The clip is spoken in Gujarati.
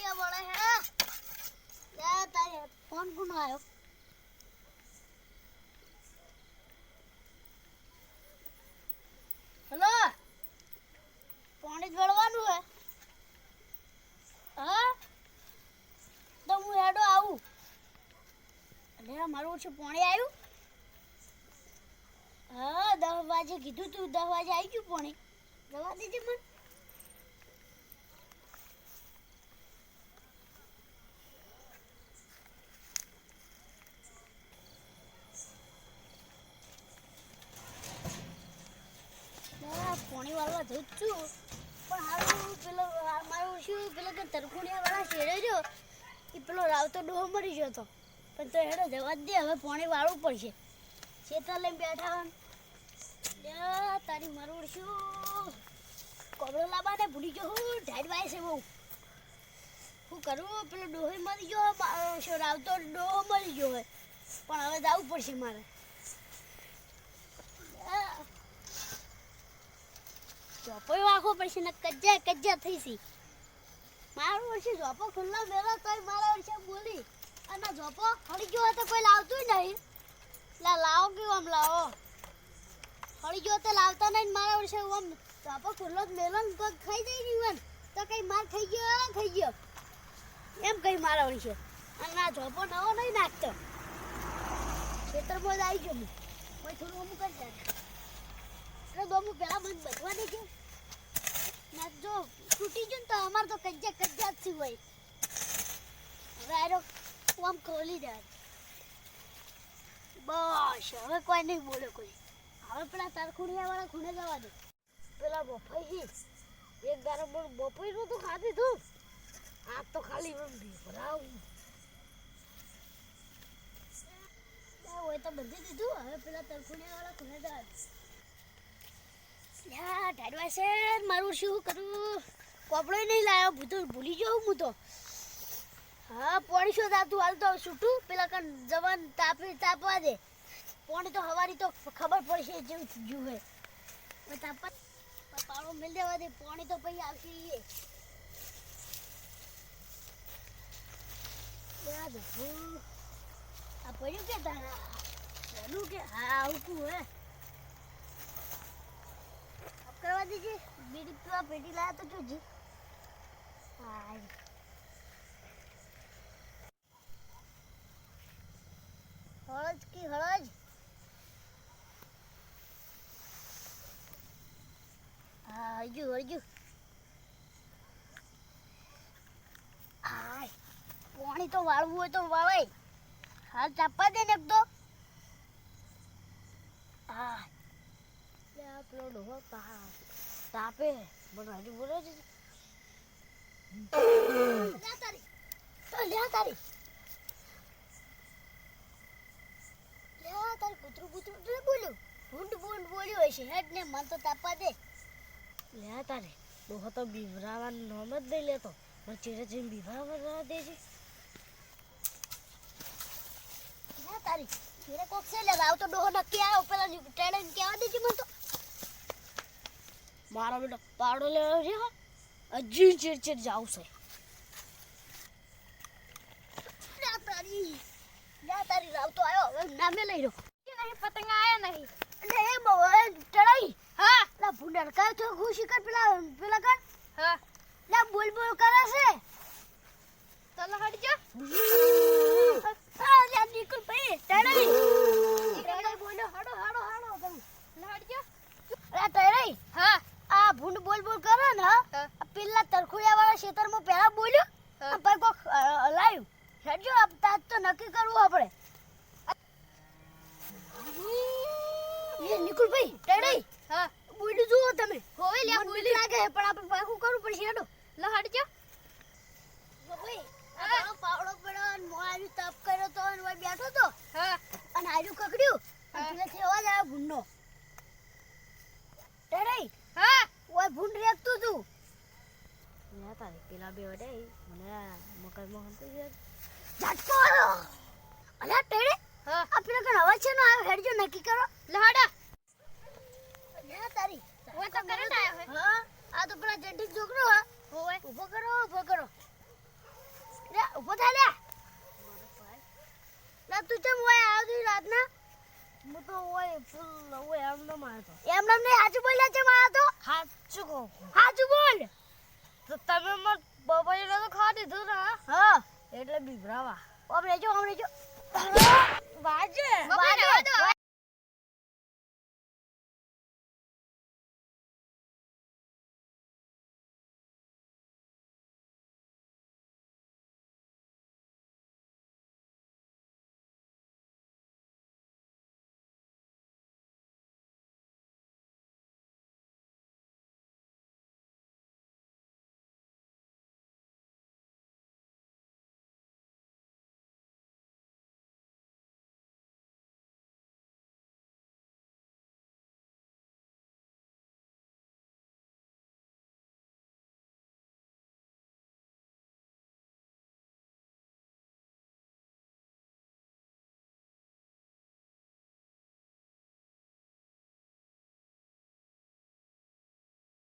તરખુડિયા વળે હે? લે તારે ફોન કોનો આવ્યો હલો? પાણી વળવાનું હે? હા? તો હું હેડો આવું. અરે મારું ઓછું પાણી આવ્યું હા દસ વાગે કીધું તું દસ વાગે આવી ગયું પાણી. દવા દેજે મને ના, જઉં જ છું પણ હારું પેલો મારું શું પેલો કે તરખુડિયા વાળા શેરે જો એ પેલો રાવતો ડોહો મરી ગયો હતો. પણ તો હેડો જવા દે, હવે પાણી વાળવું પડશે. ખેતર લઈને બેઠા તારી મરુડ શું? કોબળો લાવવાને ભૂલી ગયો હું ઢાઈડ વાય છે બહુ. શું કરું, પેલો ડોહો મરી ગયો મારો શું રાવતો ડોહો મરી ગયો હોય. પણ હવે જવું પડશે મારે લ્યા. ઝોપો વાખો પડશે ને કજ્જા કજ્જા થઈ સી મારું વર્ષે ઝોપો ખુલ્લો મેળો તોય મારા વર્ષે બોલી. અને ઝોપો હળી ગયો તો કોઈ લાવતું નહીં. લા, લાવો કેવું આમ લાવો? હળી ગયો તો લાવતા નહીં મારા વર્ષે આમ ઝોપો ખુલ્લો જ મેળો ને કોઈક ખાઈ જાય નહીં તો કઈ માર થઈ ગયો થઈ ગયો. એમ કઈ મારા વર્ષે. અને આ ઝોપો નવો નહીં નાખતો. ખેતરમાં જ આવી ગયો હું. કોઈ થોડું અમુક જ જાય તો અમુક પેલા મને બધવા નહીં છે ના, જો તૂટી ગયું તો અમાર તો કજ્જા કજ્જા જ હોય. હવે આરો આમ ખોલી દે. બસ, હવે કોઈ નહીં બોલે કોઈ. હવે પેલા તરખુડિયા વાળા ખૂણે જવા દે. પેલા બફાઈ એક દારો બોલ, બફાઈ નું તો ખાધી તું. આ તો ખાલી એમ ભરાવું હોય તો બધી દીધું. હવે પેલા તરખુડિયા વાળા ખૂણે જવા દે. ઢાડવા છે મારું શું કરું? કોપડો નહીં લાવ્યો ભૂતો ભૂલી ગયો હું તો. હા, પોણી શું થાતું હાલ તો છૂટું. પેલા કણ જવાન તાપી, તાપવા દે. પોણી તો હવારી તો ખબર પડશે જેવું થયું હે. તાપવા પાણો મિલ દેવા દે. પોણી તો પછી આવશે એ. આ પડ્યું કે તારા? કે? હા, આવતું હે. કરવા દેજે. બીડી પીવા પેટી લાયા તો જોજે. હળજ કી હળજ. હા, હળજુ પાણી તો વાળવું હોય તો વાળાય હાલ ચાપવા દે ને એક તો પેલો ડોહો તા, તાપે, મને હજુ બોલે છે. લ્યા તારી. લ્યા તારી કૂતરું કૂતરું, એટલે બોલ્યું. ભૂંડ ભૂંડ બોલ્યું હશે હેડ ને મન તો તાપવા દે. લ્યા તારે. ડોહો તો બીવરાવાનું નામ જ નહીં લેતો. મને ચેડે જઈને બીવરાવા દે છે. લ્યા તારી. મેરે કોક છે લેવા આવતો ડોહો નક્કી આવ્યો, પેલા ટેડે કહેવા દેજે મને તો. મારો બેટો પાડો લેવો છે હજી ચીડચીડ જાવ છે. તારી. રાવ તો આવ્યો હવે નામે લઈ રહ્યો. નહીં પતંગ આયા નહીં. અને એ બહુ ચડાઈ. હા. ભૂંડર કાય તો ખુશી કર પેલા પેલા કર હા લા બોલ બોલ કરે છે તો લહડજો આ લ્યા નીકળ ભાઈ ચડાઈ ચડાઈ બોલ્યો હાડો હાડો હાડો તમે લહડજો અરે તૈયારી હા આ ભૂંડ બોલ બોલ કરે ને હા. આ પેલા તરખુડિયા વાળા ખેતરમાં પહેલા બોલ્યું? આપણે કોક લાવ્યું હેડજો આપતા તો નક્કી કરવું આપણે. એ નિકુલ ભાઈ ટેડઈ હા. બોલ્યું જુઓ તમે. હોવે લ્યા મને બોલી બીક લાગે પણ આપણે પાકું કરવું પડશે હેડો. લહડજો જો ભાઈ આ પાવડો પડો અને મો આજુ તપ કર્યો તો અને બેઠો તો. હા. અને આજુ કકડ્યું. એટલે હા. પેલેથી અવાજ આવ્યો ગુલાબી વડે મને મગજમાં હમતું છે ઝટકો અલ્યા ટેડે આપણે કણ અવાજ છે નો? આવ્યો હેડ જો નક્કી કરો. લહાડા અલ્યા તારી. ઓ તો કરંટ આવ્યો હે. હા આ તો પેલા જંટી છોકરો હે. હોવે કરો ઊભો કરો. લે ઊભો થા લે. ના તું ચમ હોય આવ્યો તું રાતના? હું તો ઓય ફૂલ ઓય એમ ન મારતો. એમ નમ ને હાચું બોલ્યા છે મારા તો? હાચું કહું. હાચું બોલ. દીધું ને? હા એટલે બિભરાવા. ઓમ રેજો ઓમ રેજો વાજે.